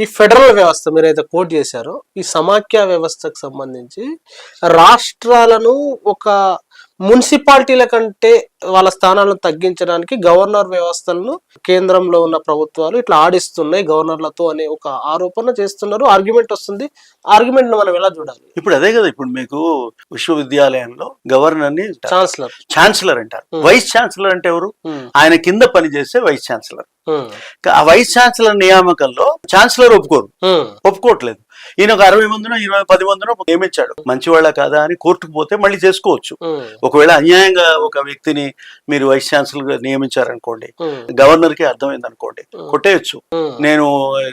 ఈ ఫెడరల్ వ్యవస్థ మీరైతే కోట్ చేశారో ఈ సమాఖ్య వ్యవస్థకు సంబంధించి రాష్ట్రాలను ఒక మున్సిపాలిటీల కంటే వాళ్ళ స్థానాలను తగ్గించడానికి గవర్నర్ వ్యవస్థలను కేంద్రంలో ఉన్న ప్రభుత్వాలు ఇట్లా ఆడిస్తున్నాయి గవర్నర్లతో అనే ఒక ఆరోపణ చేస్తున్నారు. ఆర్గ్యుమెంట్ వస్తుంది. ఆర్గ్యుమెంట్ మనం ఎలా చూడాలి? ఇప్పుడు అదే కదా ఇప్పుడు మీకు విశ్వవిద్యాలయంలో గవర్నర్ని ఛాన్సలర్. ఛాన్సలర్ అంటారు. వైస్ ఛాన్సలర్ అంటే ఎవరు? ఆయన కింద పనిచేసే వైస్ ఛాన్సలర్. ఆ వైస్ ఛాన్సలర్ నియామకంలో ఛాన్సలర్ ఒప్పుకోరు. ఒప్పుకోవట్లేదు. ఈయన ఒక అరవై మందినో ఇరవై పది మందినో నియమించాడు. మంచివాళ్ళ కాదా అని కోర్టుకు పోతే మళ్ళీ చేసుకోవచ్చు. ఒకవేళ అన్యాయంగా ఒక వ్యక్తిని మీరు వైస్ ఛాన్సలర్గా నియమించారనుకోండి గవర్నర్కి అర్థమైంది అనుకోండి కొట్టేయచ్చు. నేను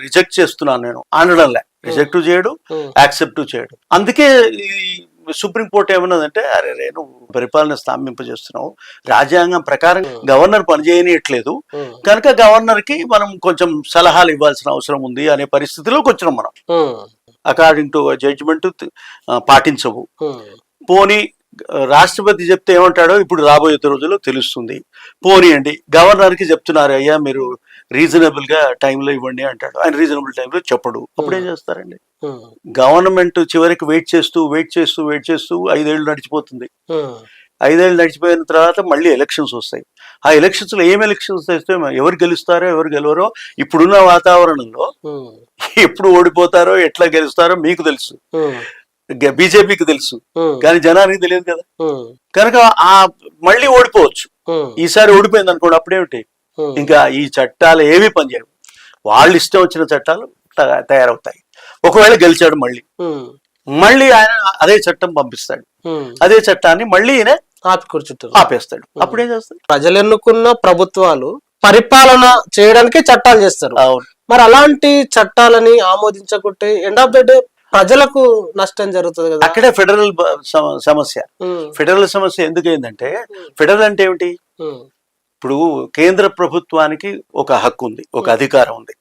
రిజెక్ట్ చేస్తున్నాను నేను అనడంలే రిజెక్ట్ చేయడు యాక్సెప్ట్ చేయడు. అందుకే ఈ సుప్రీం కోర్టు ఏమన్నదంటే అరే రే నువ్వు పరిపాలన స్తంభింపజేస్తున్నావు. రాజ్యాంగం ప్రకారం గవర్నర్ పనిచేయనియట్లేదు కనుక గవర్నర్కి మనం కొంచెం సలహాలు ఇవ్వాల్సిన అవసరం ఉంది అనే పరిస్థితిలోకి వచ్చినాం మనం. అకార్డింగ్ టు జడ్జిమెంట్ పాటించవు. పోనీ ఆ, రాష్ట్రపతి చెప్తే ఏమంటాడో ఇప్పుడు రాబోయే రోజుల్లో తెలుస్తుంది. పోనీ అండి గవర్నర్కి చెప్తున్నారు అయ్యా మీరు రీజనబుల్గా టైంలో ఇవ్వండి అంటాడు. ఆయన రీజనబుల్ టైంలో చెప్పడు. అప్పుడు ఏం చేస్తారండి? గవర్నమెంట్ చివరికి వెయిట్ చేస్తూ వెయిట్ చేస్తూ వెయిట్ చేస్తూ ఐదేళ్ళు నడిచిపోతుంది. ఐదేళ్ళు నడిచిపోయిన తర్వాత మళ్ళీ ఎలక్షన్స్ వస్తాయి. ఆ ఎలక్షన్స్లో ఏం ఎలక్షన్స్ వస్తే ఎవరు గెలుస్తారో ఎవరు గెలవరో ఇప్పుడున్న వాతావరణంలో ఎప్పుడు ఓడిపోతారో ఎట్లా గెలుస్తారో మీకు తెలుసు. బీజేపీకి తెలుసు. కానీ జనానికి తెలియదు కదా. కనుక ఆ మళ్ళీ ఓడిపోవచ్చు. ఈసారి ఓడిపోయింది అనుకోండి అప్పుడేమిటి? ఇంకా ఈ చట్టాలు ఏవి పనిచేయవు. వాళ్ళు ఇష్టం వచ్చిన చట్టాలు తయారవుతాయి. ఒకవేళ గెలిచాడు మళ్ళీ. మళ్ళీ ఆయన అదే చట్టం పంపిస్తాడు. అదే చట్టాన్ని మళ్ళీ ఈయన ఆపి కూర్చుంటారు ఆపేస్తాడు అప్పుడు ఏం చేస్తాడు ప్రజలు ఎన్నుకున్న ప్రభుత్వాలు పరిపాలన చేయడానికి చట్టాలు చేస్తారు. మరి అలాంటి చట్టాలని ఆమోదించకుంటే ఎండ్ ఆఫ్ ద డే ప్రజలకు నష్టం జరుగుతుంది కదా. అక్కడే ఫెడరల్ సమస్య. ఫెడరల్ సమస్య ఎందుకు ఏంటంటే ఫెడరల్ అంటే ఏమిటి? ఇప్పుడు కేంద్ర ప్రభుత్వానికి ఒక హక్కు ఉంది ఒక అధికారం ఉంది.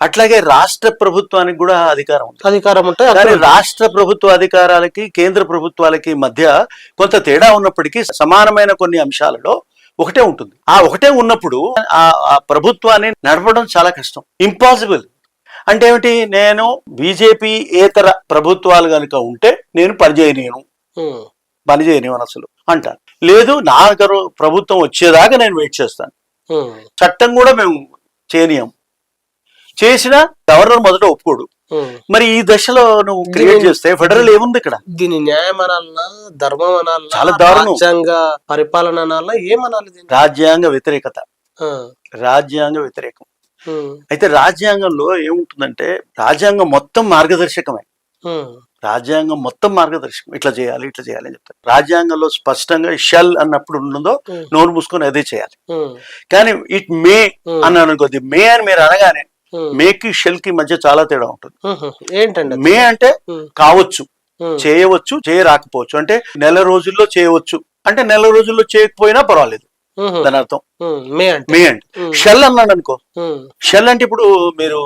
అట్లాగే రాష్ట్ర ప్రభుత్వానికి కూడా అధికారం ఉంది అధికారం ఉంటే కానీ అక్కడ- రాష్ట్ర ప్రభుత్వ అధికారాలకి కేంద్ర ప్రభుత్వాలకి మధ్య కొంత తేడా ఉన్నప్పటికీ సమానమైన కొన్ని అంశాలలో ఒకటే ఉంటుంది. ఆ ఒకటే ఉన్నప్పుడు ఆ ఆ ప్రభుత్వాన్ని నడపడం చాలా కష్టం. ఇంపాసిబుల్ అంటే ఏమిటి? నేను బీజేపీ ఏతర ప్రభుత్వాలు కనుక ఉంటే నేను పనిచేయలేను ఉమ్, పనిచేయనివ్వను అసలు అంటాను లేదు నా ప్రభుత్వం వచ్చేదాకా నేను వెయిట్ చేస్తాను. చట్టం కూడా మేము చేయనీయం. చేసినా గవర్నర్ మొదట ఒప్పుకోడు. మరి ఈ దశలో నువ్వు క్రియేట్ చేస్తే ఫెడరల్ ఏముంది ఇక్కడ? దీని న్యాయం అనాలనా ధర్మం అనాలనా చాలా దారుణం. రాజ్యాంగ పరిపాలన అనాలనా ఏమనాలి రాజ్యాంగ వ్యతిరేకత. రాజ్యాంగ వ్యతిరేకం. అయితే రాజ్యాంగంలో ఏముంటుందంటే రాజ్యాంగం మొత్తం మార్గదర్శకమే. రాజ్యాంగం మొత్తం మార్గదర్శకం. ఇట్లా చేయాలి ఇట్లా చేయాలి అని చెప్తారు. రాజ్యాంగంలో స్పష్టంగా షెల్ అన్నప్పుడు ఉన్నదో నోరు మూసుకొని అదే చేయాలి. కానీ ఇట్ మే అన్నాను అనుకోద్ది మే అని మీరు అనగానే మేకి షెల్కి మధ్య చాలా తేడా ఉంటుంది. ఏంటండి? మే అంటే కావచ్చు చేయవచ్చు చేయరాకపోవచ్చు. అంటే నెల రోజుల్లో చేయవచ్చు. అంటే నెల రోజుల్లో చేయకపోయినా పర్వాలేదు. దాని అర్థం. మే అంటే. షెల్ అన్నాడు అనుకో షెల్ అంటే ఇప్పుడు మీరు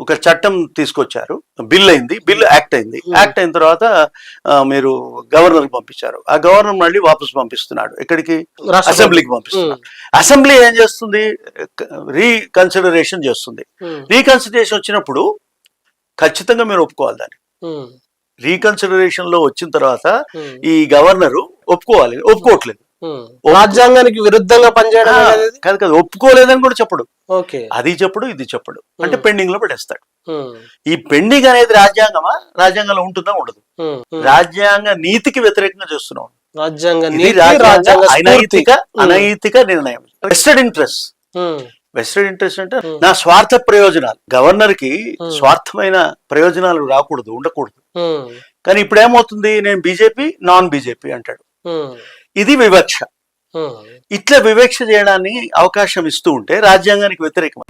ఒక చట్టం తీసుకొచ్చారు. బిల్ అయింది. బిల్ యాక్ట్ అయింది. యాక్ట్ అయిన తర్వాత మీరు గవర్నర్ పంపించారు. ఆ గవర్నర్ మళ్ళీ వాపస్ పంపిస్తున్నాడు. ఎక్కడికి. అసెంబ్లీకి పంపిస్తున్నాడు. అసెంబ్లీ ఏం చేస్తుంది? రీకన్సిడరేషన్ చేస్తుంది. రీకన్సిడరేషన్ వచ్చినప్పుడు ఖచ్చితంగా మీరు ఒప్పుకోవాలి దాన్ని. రీకన్సిడరేషన్లో వచ్చిన తర్వాత ఈ గవర్నరు ఒప్పుకోవాలి. ఒప్పుకోవట్లేదు. రాజ్యాంగానికి విరుద్ధంగా పనిచేయడం కాదు కాదు. ఒప్పుకోలేదని కూడా చెప్పడు. ఓకే. అది చెప్పడు ఇది చెప్పడు. అంటే. పెండింగ్లో పడేస్తాడు ఈ పెండింగ్ అనేది రాజ్యాంగమా? రాజ్యాంగంలో ఉంటుందా? ఉండదు. రాజ్యాంగ నీతికి వ్యతిరేకంగా చేస్తున్నాం రాజ్యాంగ. అనైతిక అనైతిక నిర్ణయం. వెస్టెడ్ ఇంట్రెస్ట్ వెస్టెడ్ ఇంట్రెస్ట్ అంటే. నా స్వార్థ ప్రయోజనాలు. గవర్నర్కి. స్వార్థమైన ప్రయోజనాలు రాకూడదు ఉండకూడదు. కానీ ఇప్పుడు ఏమవుతుంది? నేను బీజేపీ నాన్ బీజేపీ అంటాడు. ఇది వివక్ష. ఇట్లా వివక్ష చేయడానికి అవకాశం ఇస్తూ ఉంటే రాజ్యాంగానికి వ్యతిరేకం